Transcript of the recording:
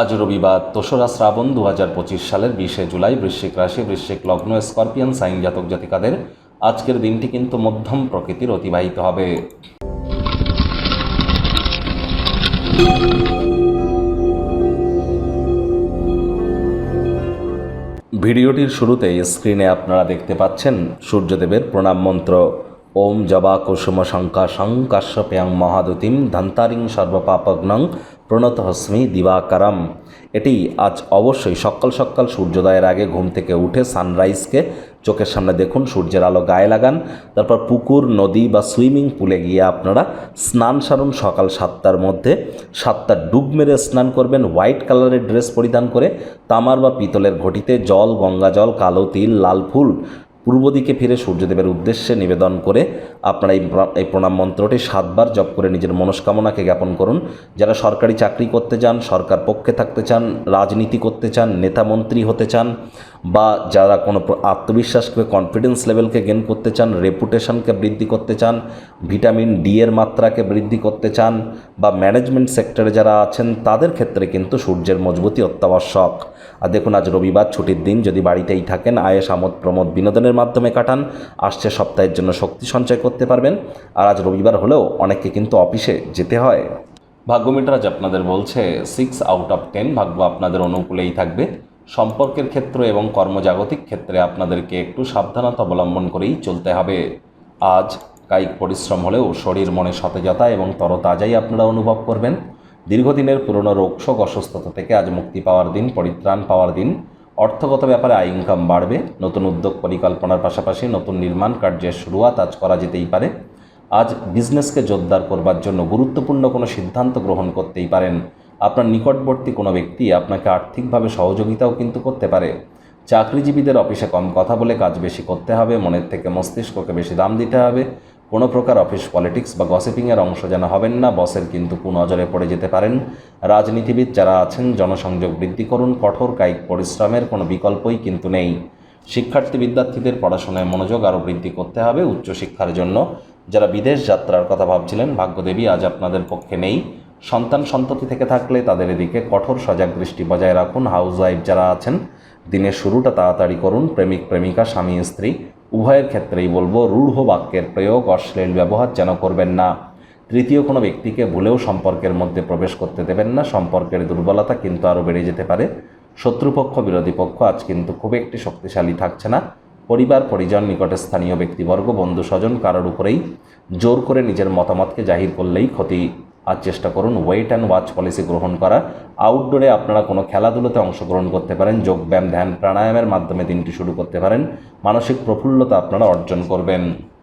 আজ রবিবার দোসরা শ্রাবণ দু হাজার পঁচিশ সালের বিশে জুলাই বৃশ্চিক রাশি, বৃশ্চিক লগ্ন, স্করপিয়ান, সাইন জাতক জাতিকাদের আজকের দিনটি কিন্তু মধ্যম প্রকৃতির অতিবাহিত হবে। ভিডিওটির শুরুতে স্ক্রিনে আপনারা দেখতে পাচ্ছেন সূর্যদেবের প্রণাম মন্ত্র। ওম জবা কুসুম শঙ্কা শঙ্কাশ্যপ্যাং মহাদুতিম ধন্তারিং সর্বপাপগ্নং প্রণত হস্মি দিবাকারম। এটি আজ অবশ্যই সকাল সকাল সূর্যোদয়ের আগে ঘুম থেকে উঠে সানরাইজকে চোখের সামনে দেখুন, সূর্যের আলো গায়ে লাগান, তারপর পুকুর, নদী বা সুইমিং পুলে গিয়ে আপনারা স্নান সারুন সকাল সাতটার মধ্যে। সাতটা ডুব মেরে স্নান করবেন, হোয়াইট কালারের ড্রেস পরিধান করে, তামার বা পিতলের ঘটিতে জল, গঙ্গা জল, কালো তিল, লাল ফুল পূর্ব দিকে ফিরে সূর্যদেবের উদ্দেশ্যে নিবেদন করে আপনারা এই এই প্রণাম মন্ত্রটি সাতবার জপ করে নিজের মনস্কামনাকে জ্ঞাপন করুন। যারা সরকারি চাকরি করতে চান, সরকার পক্ষে থাকতে চান, রাজনীতি করতে চান, নেতা মন্ত্রী হতে চান, বা যারা কোনো আত্মবিশ্বাসকে কনফিডেন্স লেভেলকে গেন করতে চান রেপুটেশনকে বৃদ্ধি করতে চান ভিটামিন ডি এর মাত্রাকে বৃদ্ধি করতে চান, বা ম্যানেজমেন্ট সেক্টরে যারা আছেন, তাদের ক্ষেত্রে কিন্তু সূর্যের মজবুতি অত্যাবশ্যক। আর দেখুন, আজ রবিবার, ছুটির দিন, যদি বাড়িতেই থাকেন, আয়েস, আমোদ, প্রমোদ, বিনোদনের মাধ্যমে কাটান, আসছে সপ্তাহের জন্য শক্তি সঞ্চয় করতে পারবেন, আর আজ রবিবার হলেও অনেককে কিন্তু অফিসে যেতে হয়। ভাগ্যমিটার আজ আপনাদের বলছে সিক্স আউট অফ টেন ভাগ্য আপনাদের অনুকূলেই থাকবে। সম্পর্কের ক্ষেত্র এবং কর্মজাগতিক ক্ষেত্রে আপনাদেরকে একটু সাবধানতা অবলম্বন করেই চলতে হবে। আজ কায়িক পরিশ্রম হলেও শরীর, মনে সতেজতা এবং তরতাজাই আপনারা অনুভব করবেন। দীর্ঘদিনের পুরনো রোগশোক অসুস্থতা থেকে আজ মুক্তি পাওয়ার দিন, পরিত্রাণ পাওয়ার দিন। অর্থগত ব্যাপারে আয় ইনকাম বাড়বে, নতুন উদ্যোগ পরিকল্পনার পাশাপাশি নতুন নির্মাণ কার্যের শুরুয়াত আজ করা যেতেই পারে। আজ বিজনেসকে জোরদার করবার জন্য গুরুত্বপূর্ণ কোনো সিদ্ধান্ত গ্রহণ করতেই পারেন। আপনার নিকটবর্তী কোনো ব্যক্তি আপনাকে আর্থিকভাবে সহযোগিতাও কিন্তু করতে পারে। চাকরিজীবীদের অফিসে কম কথা বলে কাজ বেশি করতে হবে, মনের থেকে মস্তিষ্ককে বেশি দাম দিতে হবে কোনো প্রকার অফিস পলিটিক্স বা গসিপিংয়ের অংশ যেন হবেন না, বসের কিন্তু কুনজরে পড়ে যেতে পারেন। রাজনীতিবিদ যারা আছেন, জনসংযোগ বৃদ্ধি করুন, কঠোর কায়িক পরিশ্রমের কোনো বিকল্পই কিন্তু নেই। শিক্ষার্থী বিদ্যার্থীদের পড়াশোনায় মনোযোগ আরও বৃদ্ধি করতে হবে উচ্চশিক্ষার জন্য। যারা বিদেশ যাত্রার কথা ভাবছিলেন, ভাগ্যদেবী আজ আপনাদের পক্ষে নেই। সন্তান সন্ততি থেকে থাকলে তাদের এদিকে কঠোর সজাগ দৃষ্টি বজায় রাখুন। হাউস ওয়াইফ যারা আছেন, দিনের শুরুটা তাড়াতাড়ি করুন। প্রেমিক, প্রেমিকা, স্বামী, স্ত্রী উভয়ের ক্ষেত্রেই বলব, রূঢ় বাক্যের প্রয়োগ অশ্লীল ব্যবহার যেন করবেন না। তৃতীয় কোনো ব্যক্তিকে ভুলেও সম্পর্কের মধ্যে প্রবেশ করতে দেবেন না। সম্পর্কের দুর্বলতা কিন্তু আরও বেড়ে যেতে পারে। শত্রুপক্ষ, বিরোধী পক্ষ আজ কিন্তু খুব একটি শক্তিশালী থাকছে না। পরিবার, পরিজন, নিকটে স্থানীয় ব্যক্তিবর্গ বন্ধু স্বজন কারোর উপরেই জোর করে নিজের মতামতকে জাহির করলেই ক্ষতি। আজ চেষ্টা করুন ওয়েট অ্যান্ড ওয়াচ পলিসি গ্রহণ করা আউটডোরে আপনারা কোনো খেলাধুলোতে অংশগ্রহণ করতে পারেন যোগব্যায়াম ধ্যান, প্রাণায়ামের মাধ্যমে দিনটি শুরু করতে পারেন। মানসিক প্রফুল্লতা আপনারা অর্জন করবেন।